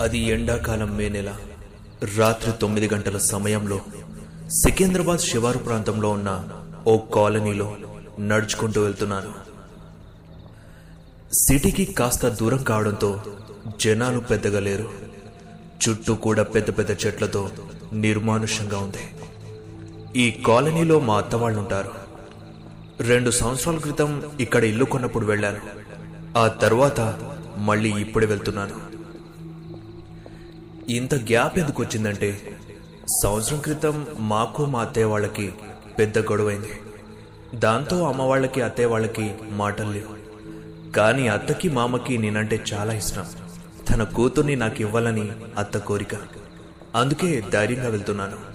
అది ఎండాకాలం మే నెల. రాత్రి తొమ్మిది గంటల సమయంలో సికింద్రాబాద్ శివారు ప్రాంతంలో ఉన్న ఓ కాలనీలో నడుచుకుంటూ వెళ్తున్నాను సిటీకి కాస్త దూరం కావడంతో జనాలు పెద్దగా లేరు. చుట్టూ కూడా పెద్ద పెద్ద చెట్లతో నిర్మానుష్యంగా ఉంది. ఈ కాలనీలో మా అత్త వాళ్ళు ఉంటారు రెండు సంవత్సరాల క్రితం ఇక్కడ ఇల్లు కొన్నప్పుడు వెళ్ళాను. ఆ తర్వాత మళ్ళీ ఇప్పుడే వెళ్తున్నాను. ఇంత గ్యాప్ ఎందుకు వచ్చిందంటే సంవత్సరం క్రితం మాకు మా అత్తయ్య వాళ్ళకి పెద్ద గొడవైంది. దాంతో అమ్మ వాళ్ళకి అత్తయ్య వాళ్ళకి మాటలు లేవు. కానీ అత్తకి మామకి నేనంటే చాలా ఇష్టం. తన కూతుర్ని నాకు ఇవ్వాలని అత్త కోరిక. అందుకే ధైర్యంగా వెళ్తున్నాను.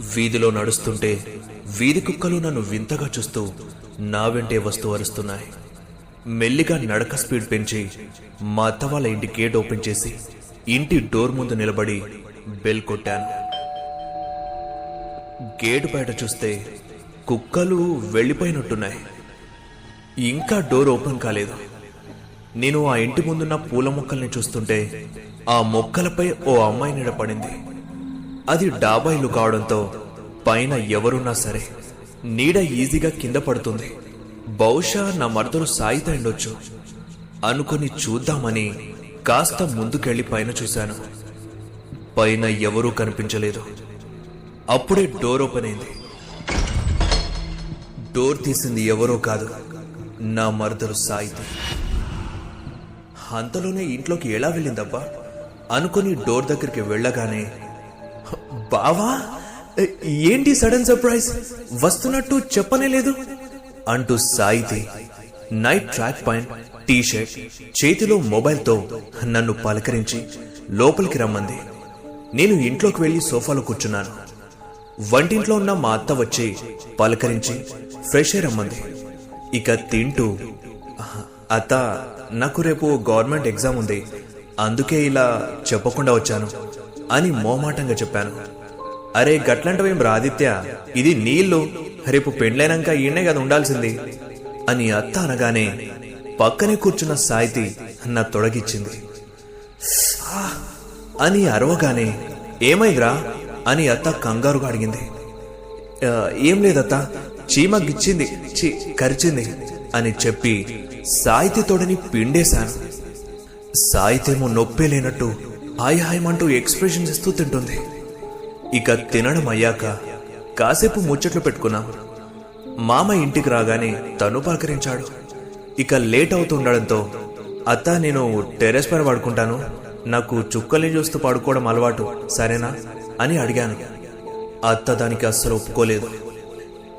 వీధిలో నడుస్తుంటే వీధి కుక్కలు నన్ను వింతగా చూస్తూ నా వెంటే వస్తూ అరుస్తున్నాయి. మెల్లిగా నడక స్పీడ్ పెంచి మా అత్త వాళ్ళ ఇంటి గేట్ ఓపెన్ చేసి ఇంటి డోర్ ముందు నిలబడి బెల్ కొట్టాను. గేటు బయట చూస్తే కుక్కలు వెళ్ళిపోయినట్టున్నాయి. ఇంకా డోర్ ఓపెన్ కాలేదు. నేను ఆ ఇంటి ముందున్న పూల మొక్కల్ని చూస్తుంటే ఆ మొక్కలపై ఓ అమ్మాయి నిలబడింది. అది డాబా ఇల్లు కావడంతో పైన ఎవరున్నా సరే నీడ ఈజీగా కింద పడుతుంది. బహుశా నా మరదలు సాయిత ఉండొచ్చు. అనుకుని చూద్దామని కాస్త ముందుకెళ్ళి పైన చూశాను. పైన ఎవరూ కనిపించలేదు. అప్పుడే డోర్ ఓపెన్ అయింది. డోర్ తీసింది ఎవరో కాదు నా మరదలు సాయిత. అంతలోనే ఇంట్లోకి ఎలా వెళ్ళిందబ్బా? అనుకుని డోర్ దగ్గరికి వెళ్ళగానే బావా? ఏంటి సడన్ సర్ప్రైజ్? వస్తున్నట్టు చెప్పనే లేదు. అంటూ సాయితి night track point T shirt చేతిలో మొబైల్తో నన్ను పలకరించి లోపలికి రమ్మంది. నేను ఇంట్లోకి వెళ్ళి సోఫాలో కూర్చున్నాను. వంటింట్లో ఉన్న మా అత్త వచ్చి పలకరించి ఫ్రెష్ అయి రమ్మంది. ఇక తింటూ అత్త నాకు రేపు గవర్నమెంట్ ఎగ్జామ్ ఉంది. అందుకే ఇలా చెప్పకుండా వచ్చాను. అని మోమాటంగా చెప్పాను. అరే గట్లంటవేం రాదిత్య ఇది నీళ్ళు. రేపు పెండ్లైనాక ఈయనే కదా ఉండాల్సింది. అని అత్త అనగానే పక్కనే కూర్చున్న సాయితి నా తొడగిచ్చింది. అని అరవగానే ఏమైందిరా? అని అత్త కంగారుగా అడిగింది. ఏం లేదత్త. చీమ గిచ్చింది చి కరిచింది అని చెప్పి సాయితి తోడని పిండేశాను. సాయితేమో నొప్పే లేనట్టు హాయ్ హాయమంటూ ఎక్స్ప్రెషన్స్ ఇస్తూ తింటుంది. ఇక తినడం అయ్యాక కాసేపు ముచ్చట్లు పెట్టుకున్నాం. మామ ఇంటికి రాగానే తను పలకరించాడు. ఇక లేట్ అవుతుండడంతో అత్త నేను టెర్రస్ పైన పడుకుంటాను. నాకు చుక్కల్ని చూస్తూ పడుకోవడం అలవాటు సరేనా? అని అడిగాను. అత్త దానికి అస్సలు ఒప్పుకోలేదు.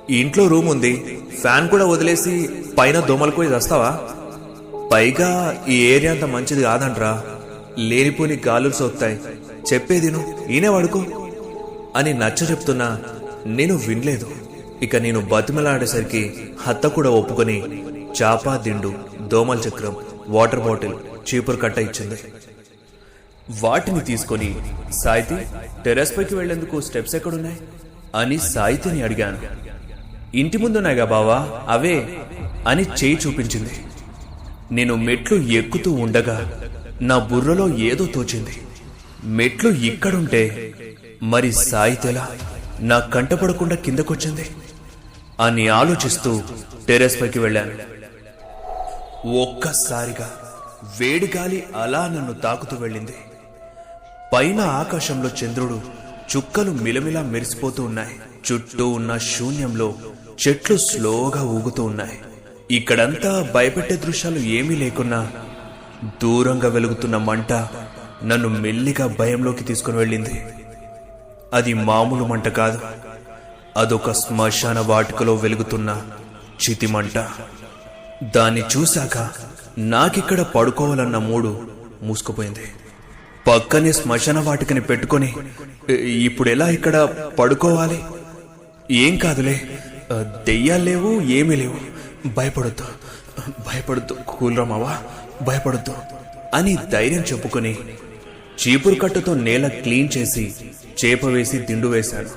ఇంట్లో రూమ్ ఉంది ఫ్యాన్ కూడా వదిలేసి పైన దోమలు కూడా వస్తావా పైగా ఈ ఏరియా అంత మంచిది కాదంట్రా. లేనిపోని గాలులు సోకుతాయి. చెప్పేదిను ఈయనే వాడుకో. అని నచ్చ చెప్తున్నా నేను వినలేదు. ఇక నేను బతిమలాడేసరికి హత్త కూడా ఒప్పుకొని చాపా దిండు దోమల చక్రం వాటర్ బాటిల్ చీపురు కట్ట ఇచ్చింది. వాటిని తీసుకొని సాయితి టెర్రస్ పైకి వెళ్ళేందుకు స్టెప్స్ ఎక్కడున్నాయి? అని సాయితిని అడిగాను. ఇంటి ముందున్నాయిగా బావా అవే అని చేయి చూపించింది. నేను మెట్లు ఎక్కుతూ ఉండగా నా బుర్రలో ఏదో తోచింది. మెట్లు ఇక్కడుంటే మరి సాయితెలా నా కంటపడకుండా కిందకొచ్చింది. అని ఆలోచిస్తూ టెర్రస్ పైకి వెళ్ళాను. ఒక్కసారిగా వేడి గాలి అలా నన్ను తాకుతూ వెళ్ళింది. పైన ఆకాశంలో చంద్రుడు చుక్కలు మిలమిలా మెరిసిపోతూ ఉన్నాయి. చుట్టూ ఉన్న శూన్యంలో చెట్లు స్లోగా ఊగుతూ ఉన్నాయి. ఇక్కడంతా భయపెట్టే దృశ్యాలు ఏమీ లేకున్నా దూరంగా వెలుగుతున్న మంట నన్ను మెల్లిగా భయంలోకి తీసుకుని వెళ్ళింది. అది మామూలు మంట కాదు. అదొక శ్మశాన వాటికలో వెలుగుతున్న చితిమంట దాన్ని చూశాక నాకిక్కడ పడుకోవాలన్న మూడు మూసుకుపోయింది. పక్కనే శ్మశాన వాటికని పెట్టుకొని ఇప్పుడు ఎలా ఇక్కడ పడుకోవాలి? ఏం కాదులే. దెయ్యాలు లేవు ఏమీ లేవు. భయపడొద్దు. భయపడొద్దు. కూలరామావా భయపడొద్దు అని ధైర్యం చెప్పుకొని చీపురు కట్టతో నేల క్లీన్ చేసి చేప వేసి దిండు వేశాను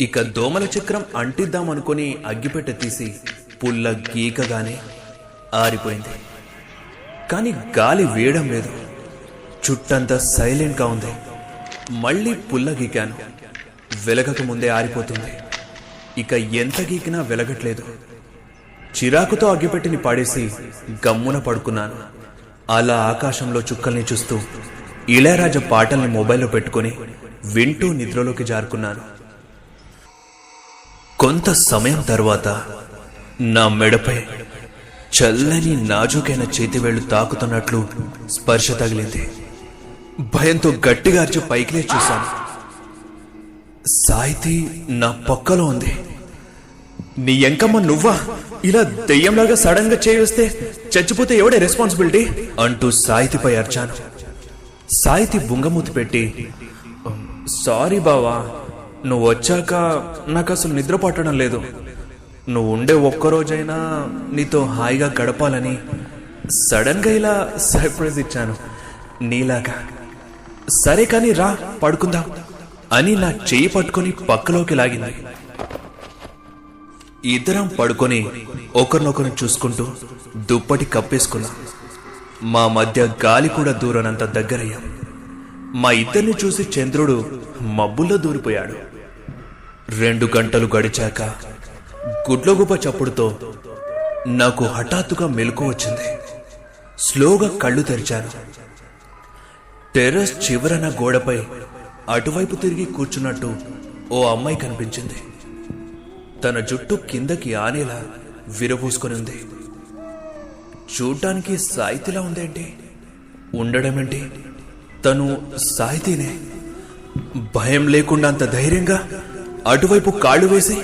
ఇక దోమల చక్రం అంటిద్దామనుకుని అగ్గిపెట్టె తీసి పుల్ల గీకగానే ఆరిపోయింది. కానీ గాలి వేయడం లేదు. చుట్టంతా సైలెంట్గా ఉంది. మళ్ళీ పుల్ల గీకాను. వెలగక ముందే ఆరిపోతుంది. ఇక ఎంత గీకినా వెలగట్లేదు. చిరాకుతో అగ్గిపెట్టిని పాడేసి గమ్మున పడుకున్నాను. అలా ఆకాశంలో చుక్కల్ని చూస్తూ ఇళయరాజా పాటల్ని మొబైల్లో పెట్టుకొని వింటూ నిద్రలోకి జారుకున్నాను. కొంత సమయం తర్వాత నా మెడపై చల్లని నాజుకైన చేతివేళ్ళు తాకుతున్నట్లు స్పర్శ తగిలింది. భయంతో గట్టిగా అరిచి పైకి లేచి చూశాను. సాయితి నా పక్కలో ఉంది. నీ ఎంకమ్మ నువ్వా? ఇలా దెయ్యంలాగా సడన్గా చేయిస్తే చచ్చిపోతే ఎవడే రెస్పాన్సిబిలిటీ? అంటూ సాయితిపై అర్చాను. సాయితి బుంగమూతి పెట్టి సారీ బావా నువ్వు వచ్చాక నాకు అసలు నిద్ర పట్టడం లేదు. నువ్వు ఉండే ఒక్కరోజైనా నీతో హాయిగా గడపాలని సడన్గా ఇలా సర్ప్రైజ్ ఇచ్చాను. నీలాగా. సరే కానీ రా పడుకుందాం. అని నా చేయి పట్టుకొని పక్కలోకి లాగింది. ఇద్దరం పడుకొని ఒకరినొకరు చూసుకుంటూ దుప్పటి కప్పేసుకున్నాం. మా మధ్య గాలి కూడా దూరనంత దగ్గరయ్యాం. మా ఇద్దరిని చూసి చంద్రుడు మబ్బుల్లో దూరిపోయాడు. రెండు గంటలు గడిచాక గుడ్లగుప చప్పుడుతో నాకు హఠాత్తుగా మెలకు వచ్చింది. స్లోగా కళ్ళు తెరిచాను. టెర్రస్ చివరన గోడపై అటువైపు తిరిగి కూర్చున్నట్టు ఓ అమ్మాయి కనిపించింది. తన జుట్టు కిందకి ఆనేలా విరబూసుకొని ఉంది. చూడ్డానికి సాయితీలా ఉందేంటి? ఉండడమేంటి? తను సాయితీనే. భయం లేకుండా అంత ధైర్యంగా అటువైపు కాళ్ళు వేసి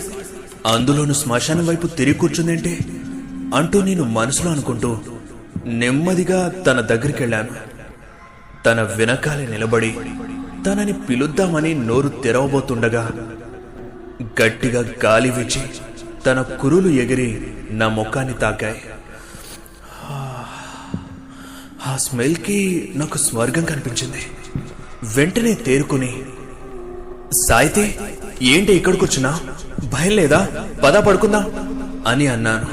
అందులోను శ్మశానం వైపు తిరిగి కూర్చుందేంటి? అంటూ నేను మనసులో అనుకుంటూ నెమ్మదిగా తన దగ్గరికి వెళ్ళాను తన వెనకాలే నిలబడి తనని పిలుద్దామని నోరు తెరవబోతుండగా గట్టిగా గాలి విచి తన కురులు ఎగిరి నా ముఖాన్ని తాకాయి. ఆ స్మెల్కి నాకు స్వర్గం కనిపించింది. వెంటనే తేరుకుని సాయితే ఏంటి ఇక్కడికి వచ్చినా? భయం లేదా? పద పడుకుందా అని అన్నాను.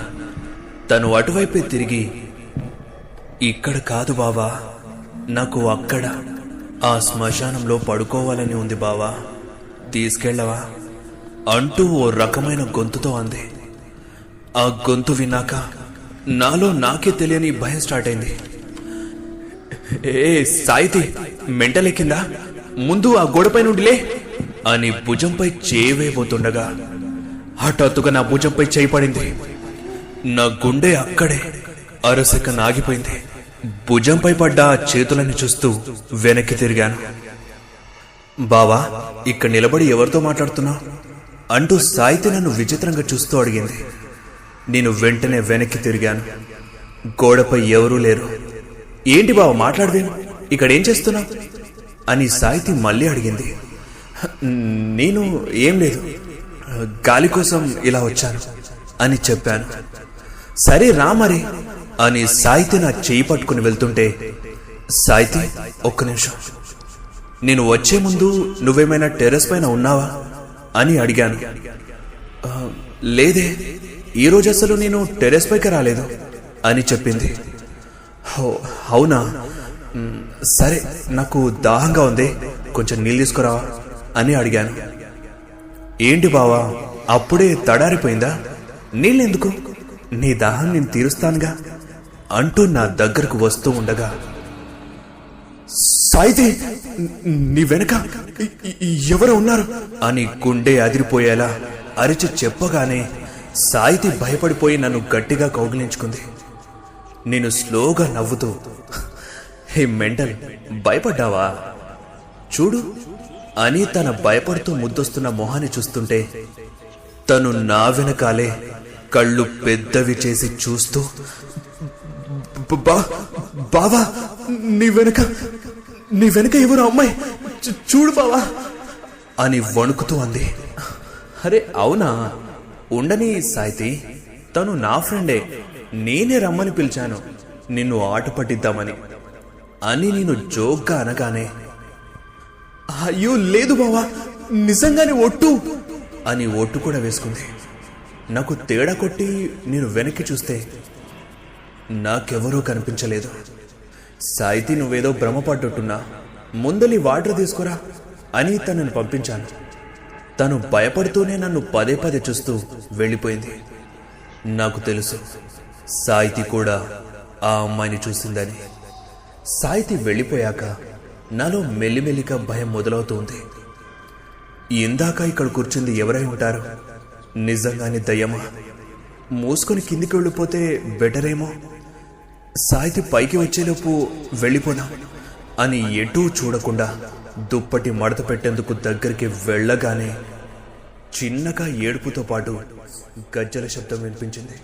తను అటువైపే తిరిగి ఇక్కడ కాదు బావా నాకు అక్కడ ఆ శ్మశానంలో పడుకోవాలని ఉంది బావా తీసుకెళ్ళవా? అంటూ ఓ రకమైన గొంతుతో అంది. ఆ గొంతు విన్నాక నాలో నాకే తెలియని భయం స్టార్ట్ అయింది. ఏ సాయితి మెంటలెక్కిందా? ముందు ఆ గోడపై నుండిలే అని భుజంపై చేయవేయబోతుండగా హఠాత్తుగా నా భుజంపై చేయి పడింది. నా గుండె అక్కడే అరసెక నాగిపోయింది. భుజంపై పడ్డ ఆ చేతులని చూస్తూ వెనక్కి తిరిగాను. బావా ఇక్కడ నిలబడి ఎవరితో మాట్లాడుతున్నావు? అంటూ సాయితి నన్ను విచిత్రంగా చూస్తూ అడిగింది. నేను వెంటనే వెనక్కి తిరిగాను. గోడపై ఎవరూ లేరు. ఏంటి బావ మాట్లాడవేం? ఇక్కడ ఏం చేస్తున్నావు? అని సాయితి మళ్ళీ అడిగింది. నేను ఏం లేదు. గాలి కోసం ఇలా వచ్చాను అని చెప్పాను. సరే రా మరి అని సాయితి నా చేయి పట్టుకుని వెళ్తుంటే సాయితి ఒక్క నిమిషం. నేను వచ్చే ముందు నువ్వేమైనా టెర్రస్ పైన ఉన్నావా? అని అడిగాను. లేదే ఈ రోజు అసలు నేను టెర్రస్ పైకి రాలేదు అని చెప్పింది. "హో, అవునా? సరే నాకు దాహంగా ఉంది కొంచెం నీళ్ళు తీసుకురావా? అని అడిగాను. ఏంటి బావా అప్పుడే తడారిపోయిందా? నీళ్ళెందుకు? నీ దాహం నేను తీరుస్తానుగా అంటూ నా దగ్గరకు వస్తూ ఉండగా సాయితే నీ వెనక ఎవరు ఉన్నారు? అని గుండె అదిరిపోయేలా అరిచి చెప్పగానే సాయితి భయపడిపోయి నన్ను గట్టిగా కౌగిలించుకుంది. నేను స్లోగా నవ్వుతూ హే మెంటల్ భయపడ్డావా? చూడు అని తన భయపడుతూ ముద్దొస్తున్న మొహాన్ని చూస్తుంటే తను నా వెనకాలే కళ్ళు పెద్దవి చేసి చూస్తూ బావా నీ వెనక నీ వెనక ఎవరు అమ్మాయి? చూడు బావా. అని వణుకుతూ అంది. అరే అవునా? ఉండని సాయితి తను నా ఫ్రెండే. నేనే రమ్మని పిలిచాను. నిన్ను ఆట పట్టిద్దామని. అని నేను జోక్గా అనగానే అయ్యో లేదు బావా. నిజంగానే ఒట్టు. అని ఒట్టు కూడా వేసుకుంది. నాకు తేడా కొట్టి నేను వెనక్కి చూస్తే నాకెవరూ కనిపించలేదు. సాయితి నువ్వేదో భ్రమపడ్డట్టున్నా. ముందలి వాటర్ తీసుకురా. అని తనను పంపించాను. తను భయపడుతూనే నన్ను పదే పదే చూస్తూ వెళ్ళిపోయింది. నాకు తెలుసు సాయితి కూడా ఆ అమ్మాయిని చూసిందని. సాయితి వెళ్ళిపోయాక నాలో మెల్లిమెల్లిగా భయం మొదలవుతుంది. ఇందాక ఇక్కడ కూర్చుంది ఎవరై ఉంటారు? నిజంగానే దయ్యమా? మూసుకొని కిందికి వెళ్ళిపోతే బెటర్ ఏమో సాయితి పైకి వచ్చేలోపు వెళ్ళిపోదాం అని ఎటూ చూడకుండా దుప్పటి మడత పెట్టేందుకు దగ్గరికి వెళ్ళగానే చిన్నగా ఏడుపుతో పాటు గజ్జల శబ్దం వినిపించింది.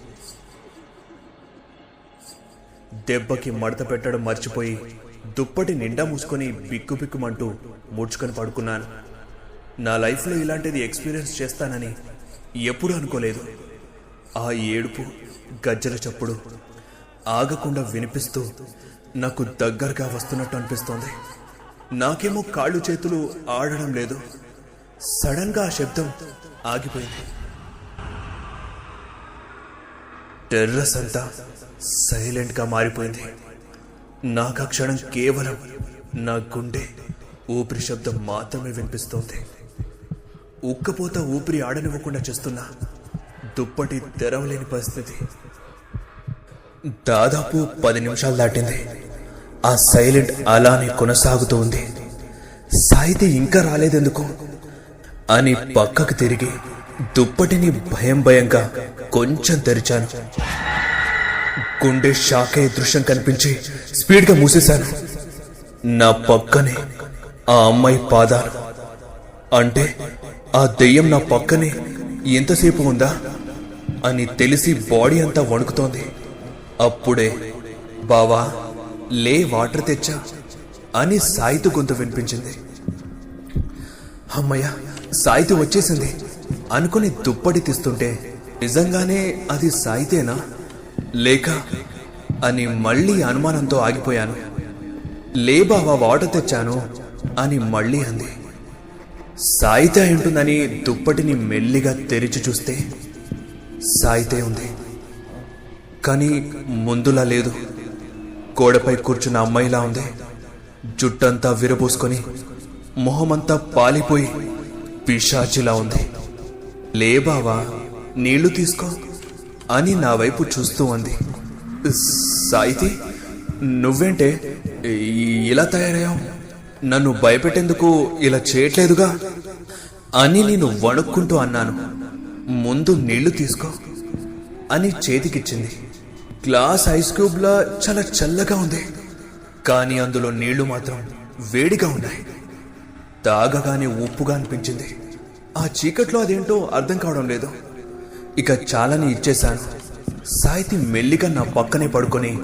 దెబ్బకి మడత పెట్టడం మర్చిపోయి దుప్పటి నిండా మూసుకొని బిక్కుబిక్కుమంటూ ముడుచుకొని పడుకున్నాను. నా లైఫ్లో ఇలాంటిది ఎక్స్పీరియన్స్ చేస్తానని ఎప్పుడూ అనుకోలేదు. ఆ ఏడుపు గజ్జల చప్పుడు ఆగకుండా వినిపిస్తూ నాకు దగ్గరగా వస్తున్నట్టు అనిపిస్తోంది. నాకేమో కాళ్ళు చేతులు ఆడడం లేదు. సడన్గా ఆ శబ్దం ఆగిపోయింది. టెర్రస్ అంతా సైలెంట్గా మారిపోయింది. నాకు ఆ క్షణం కేవలం నా గుండె ఊపిరి శబ్దం మాత్రమే వినిపిస్తోంది. ఉక్కపోత ఊపిరి ఆడనివ్వకుండా చేస్తున్నా దుప్పటి తెరవలేని పరిస్థితి దాదాపు పది నిమిషాలు దాటింది. ఆ సైలెంట్ అలానే కొనసాగుతూ ఉంది. సాయితి ఇంకా రాలేదెందుకు? అని పక్కకు తిరిగి దుప్పటిని భయం భయంగా కొంచెం తెరిచాను. గుండె షాక్ అయ్యే దృశ్యం కనిపించి స్పీడ్గా మూసేశాను. నా పక్కనే ఆ అమ్మాయి పాదాలు. అంటే ఆ దెయ్యం నా పక్కనే ఎంతసేపు ఉందా? అని తెలిసి బాడీ అంతా వణుకుతోంది. అప్పుడే బావా లే వాటర్ తెచ్చా అని సాయితు గొంతు వినిపించింది. అమ్మయ్య సాయితు వచ్చేసింది అనుకుని దుప్పటి తీస్తుంటే నిజంగానే అది సాయితేనా? లేక అని మళ్ళీ అనుమానంతో ఆగిపోయాను. లే బావా వాటర్ తెచ్చాను అని మళ్ళీ అంది. సాయితే ఉంటుందని దుప్పటిని మెల్లిగా తెరిచి చూస్తే సాయితే ఉంది. కానీ ముందులా లేదు. గోడపై కూర్చున్న అమ్మాయిలా ఉంది. జుట్టంతా విరబోసుకొని మొహమంతా పాలిపోయి పిశాచిలా ఉంది. లే బావా నీళ్ళు తీసుకో అని నా వైపు చూస్తూ ఉంది. సాయితి నువ్వేంటే ఇలా తయారయ్యావు? నన్ను భయపెట్టేందుకు ఇలా చేయట్లేదుగా? అని నేను వణుక్కుంటూ అన్నాను. ముందు నీళ్ళు తీసుకో అని చేతికిచ్చింది. గ్లాస్ ఐస్ క్యూబ్లా చాలా చల్లగా ఉంది. కానీ అందులో నీళ్ళు మాత్రం వేడిగా ఉన్నాయి. తాగగానే ఉప్పుగా అనిపించింది. ఆ చీకట్లో అదేంటో అర్థం కావడం లేదు. ఇక చాలాని ఇచ్చేశాను. సాయితి మెల్లిగా నా పక్కనే పడుకొని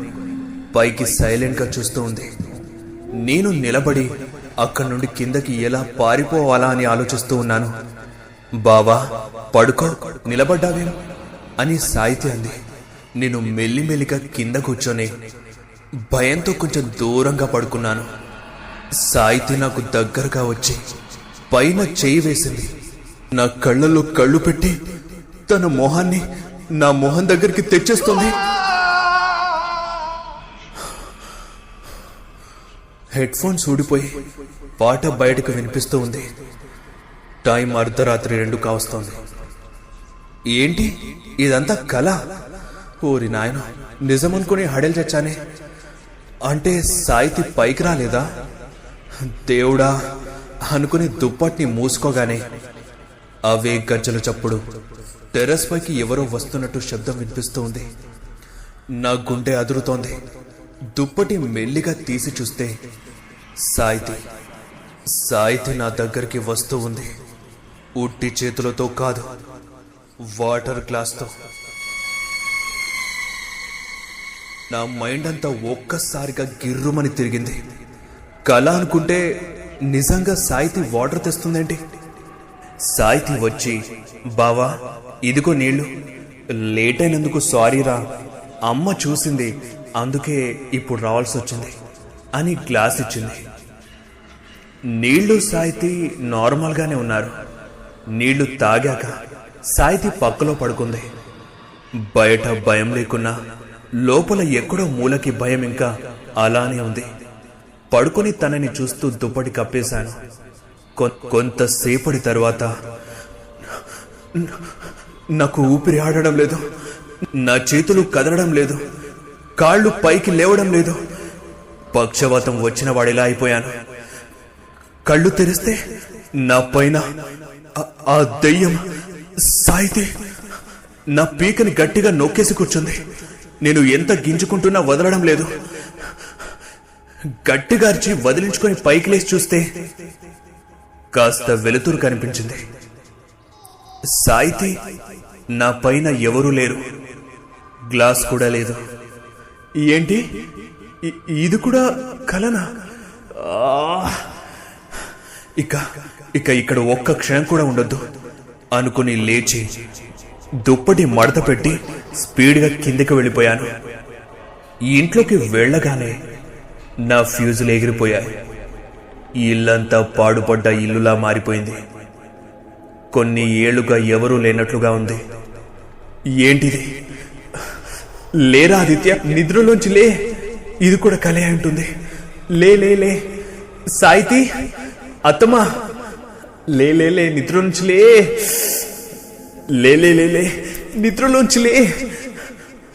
పైకి సైలెంట్గా చూస్తూ ఉంది. నేను నిలబడి అక్కడి నుండి కిందకి ఎలా పారిపోవాలా అని ఆలోచిస్తూ ఉన్నాను. బావా పడుకో నిలబడ్డావేం? అని సాయితి అంది. నేను మెల్లిమెల్లిగా కింద కూర్చొని భయంతో కొంచెం దూరంగా పడుకున్నాను. సాయితి నాకు దగ్గరగా వచ్చి పైన చేయి వేసింది. నా కళ్ళల్లో కళ్ళు పెట్టి తన మొహాన్ని నా మొహం దగ్గరికి తెచ్చేస్తుంది. హెడ్ ఫోన్స్ ఊడిపోయి పాట బయటకు వినిపిస్తూ ఉంది. టైం అర్ధరాత్రి రెండు కావస్తోంది. ఏంటి? ఇదంతా కళ ఓరి నాయన నిజమనుకుని హడలు చచ్చానే? అంటే సాయితి పైకి రాలేదా? దేవుడా అనుకుని దుప్పటిని మూసుకోగానే. అవే గజ్జల చప్పుడు టెర్రస్ పైకి ఎవరో వస్తున్నట్టు శబ్దం వినిపిస్తూ ఉంది నా గుండె అదురుతోంది. దుప్పటి మెల్లిగా తీసి చూస్తే సాయితి సాయితి నా దగ్గరికి వస్తూ ఉంది. ఉట్టి చేతులతో కాదు వాటర్ గ్లాస్తో. నా మైండ్ అంతా ఒక్కసారిగా గిర్రుమని తిరిగింది. కళ అనుకుంటే నిజంగా సాయితి వాటర్ తెస్తుందేంటి? సాయితి వచ్చి బావా ఇదిగో నీళ్ళు. లేట్ అయినందుకు సారీరా అమ్మ చూసింది అందుకే ఇప్పుడు రావాల్సి వచ్చింది అని గ్లాస్ ఇచ్చింది. నీళ్ళు సాయితి నార్మల్గానే ఉన్నారు. నీళ్ళు తాగాక సాయితి పక్కలో పడుకుంది. బయట భయం లేకున్నా లోపల ఎక్కడో మూలకి భయం ఇంకా అలానే ఉంది. పడుకొని తనని చూస్తూ దుప్పటి కప్పేశాను. కొంతసేపటి తర్వాత నాకు ఊపిరి ఆడడం లేదు. నా చేతులు కదలడం లేదు. కాళ్ళు పైకి లేవడం లేదు. పక్షవాతం వచ్చిన వాడిలా అయిపోయాను. కళ్ళు తెరిస్తే నా పైన ఆ- ఆ దెయ్యం సాయితే నా పీకని గట్టిగా నొక్కేసి కూర్చుంది. నేను ఎంత గింజుకుంటున్నా వదలడం లేదు. గట్టిగార్చి వదిలించుకొని పైకి లేచి చూస్తే కాస్త వెలుతురు కనిపించింది. సాయితి నా పైన ఎవరూ లేరు. గ్లాస్ కూడా లేదు. ఏంటి? ఇది కూడా కలనా? ఇక ఇక ఇక్కడ ఒక్క క్షణం కూడా ఉండొద్దు. అనుకుని లేచి దుప్పటి మడత పెట్టి స్పీడ్గా కిందకి వెళ్ళిపోయాను. ఇంట్లోకి వెళ్ళగానే నా ఫ్యూజులు ఎగిరిపోయాయి. ఇల్లంతా పాడుపడ్డ ఇల్లులా మారిపోయింది. కొన్ని ఏళ్ళుగా ఎవరూ లేనట్లుగా ఉంది. ఏంటిది? లేరా ఆదిత్య? నిద్రలోంచి లే. ఇది కూడా కలే ఉంటుంది. లే లే లే. సాయితి అత్తమా లే లే లే. నిద్ర నుంచి లే. లే లే లే నిద్రలోంచి లే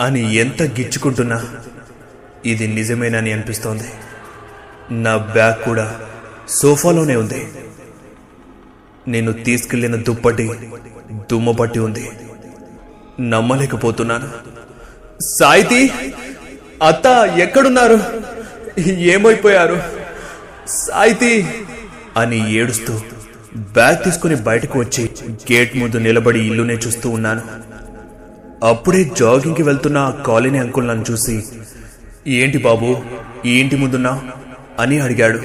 అని ఎంత గిచ్చుకుంటున్నా ఇది నిజమేనని అనిపిస్తోంది. నా బ్యాగ్ కూడా సోఫాలోనే ఉంది. నేను తీసుకెళ్ళిన దుప్పటి దుమ్మపట్టి ఉంది. నమ్మలేకపోతున్నాను. సాయితి అత్త ఎక్కడున్నారు? ఏమైపోయారు? సాయితి అని ఏడుస్తూ బ్యాగ్ తీసుకుని బయటకు వచ్చి గేట్ ముందు నిలబడి ఇల్లునే చూస్తూ ఉన్నాను. అప్పుడే జాగింగ్కి వెళ్తున్న కాలనీ అంకుల్ నన్ను చూసి ఏంటి బాబు ఈ ఇంటి ముందున్నా? అని అడిగాడు.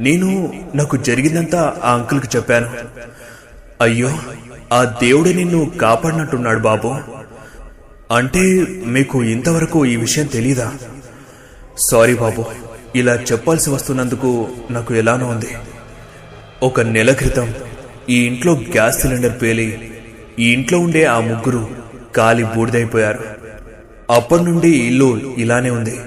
నేను నాకు జరిగిందంతా ఆ అంకుల్కి చెప్పాను. అయ్యో ఆ దేవుడే నిన్ను కాపాడినట్టున్నాడు బాబు. అంటే మీకు ఇంతవరకు ఈ విషయం తెలీదా? సారీ బాబు ఇలా చెప్పాల్సి వస్తున్నందుకు నాకు ఎలానో ఉంది. ఒక నెల క్రితం ఈ ఇంట్లో గ్యాస్ సిలిండర్ పేలి ఈ ఇంట్లో ఉండే ఆ ముగ్గురు కాలి బూడిదైపోయారు. అప్పటి నుండి ఇల్లు ఇలానే ఉంది.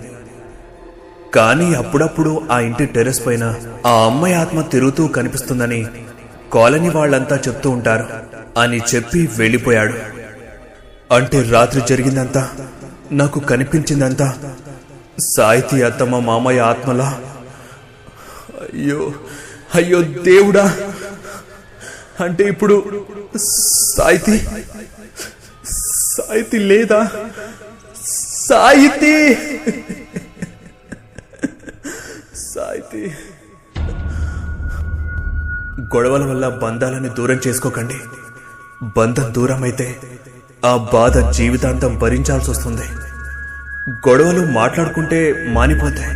కానీ అప్పుడప్పుడు ఆ ఇంటి టెర్రస్ పైన ఆ అమ్మాయి ఆత్మ తిరుగుతూ కనిపిస్తుందని కాలనీ వాళ్ళంతా చెప్తూ ఉంటారు అని చెప్పి వెళ్ళిపోయాడు. అంటే రాత్రి జరిగిందంతా నాకు కనిపించిందంతా సాయితీ అత్తమ్మ మామయ్య ఆత్మలా? అయ్యో అయ్యో దేవుడా. అంటే ఇప్పుడు సాయితి. సాయితి లేదా? సాయితి. సాయితి. గొడవల వల్ల బంధాలని దూరం చేసుకోకండి. బంధం దూరం అయితే ఆ బాధ జీవితాంతం భరించాల్సి వస్తుంది గొడవలు మాట్లాడుకుంటే మానిపోతాయి.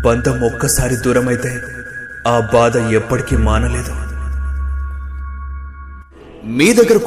బంధం ఒక్కసారి దూరం అయితే ఆ బాధ ఎప్పటికీ మానలేదు. మీ దగ్గర